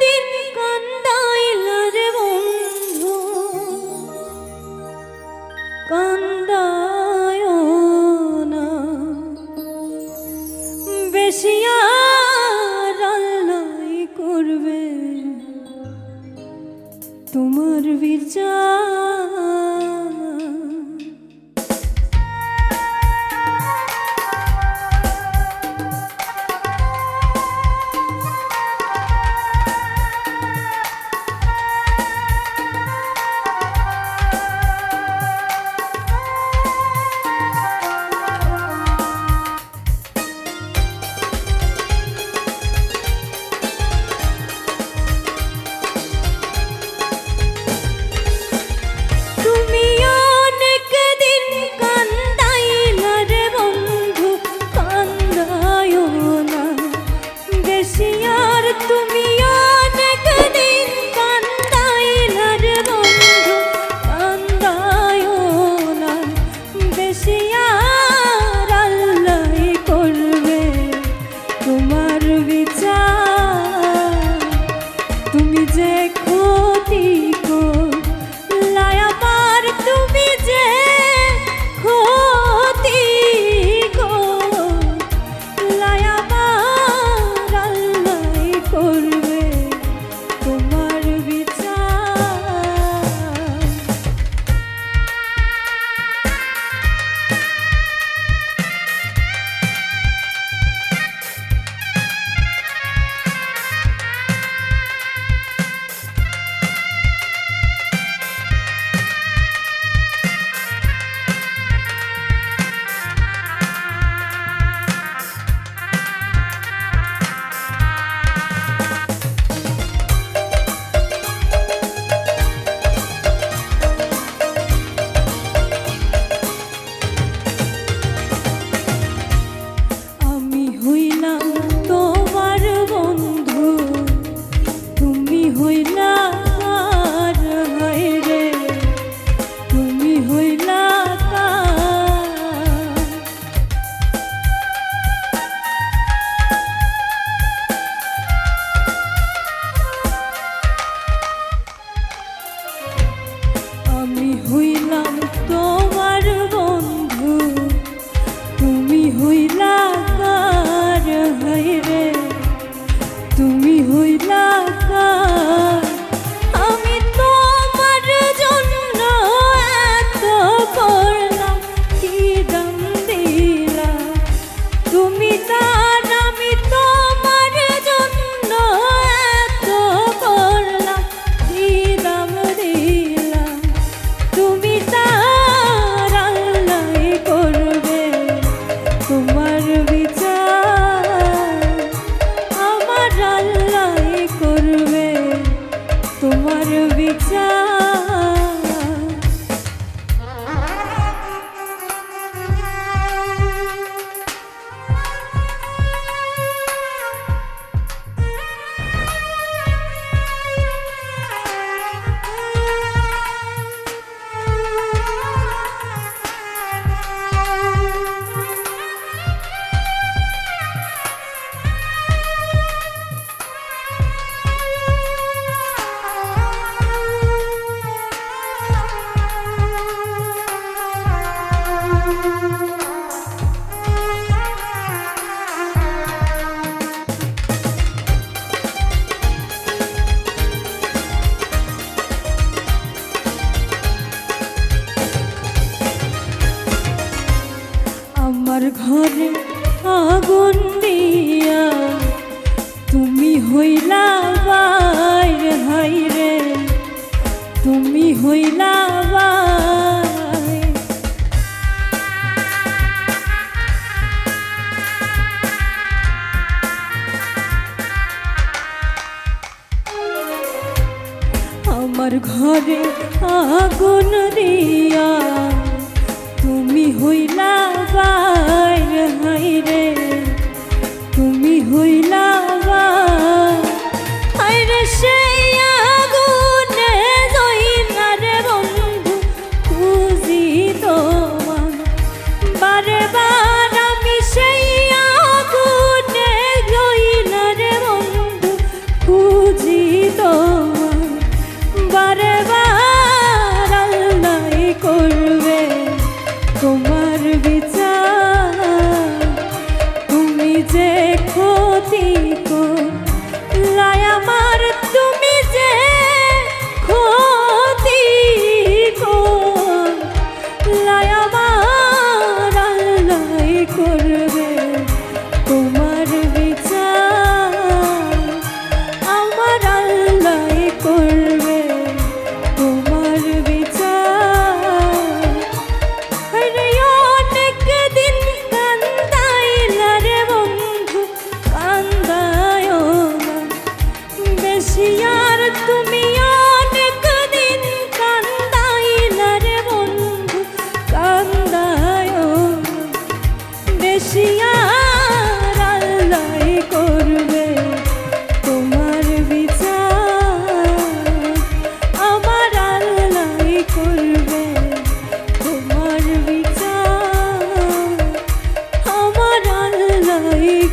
দিন কান্দাইল রে বন্ধু। কান্দায় না। বেশিয়া ঘরে আগুন দিয়া তুমি হইলা বাইরে হাইরে তুমি হইলা আমার ঘরে আগুন দিয়া তুমি হইলা বাই নাই তুমি করো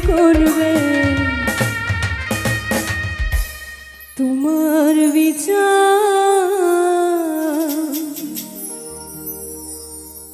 করবে?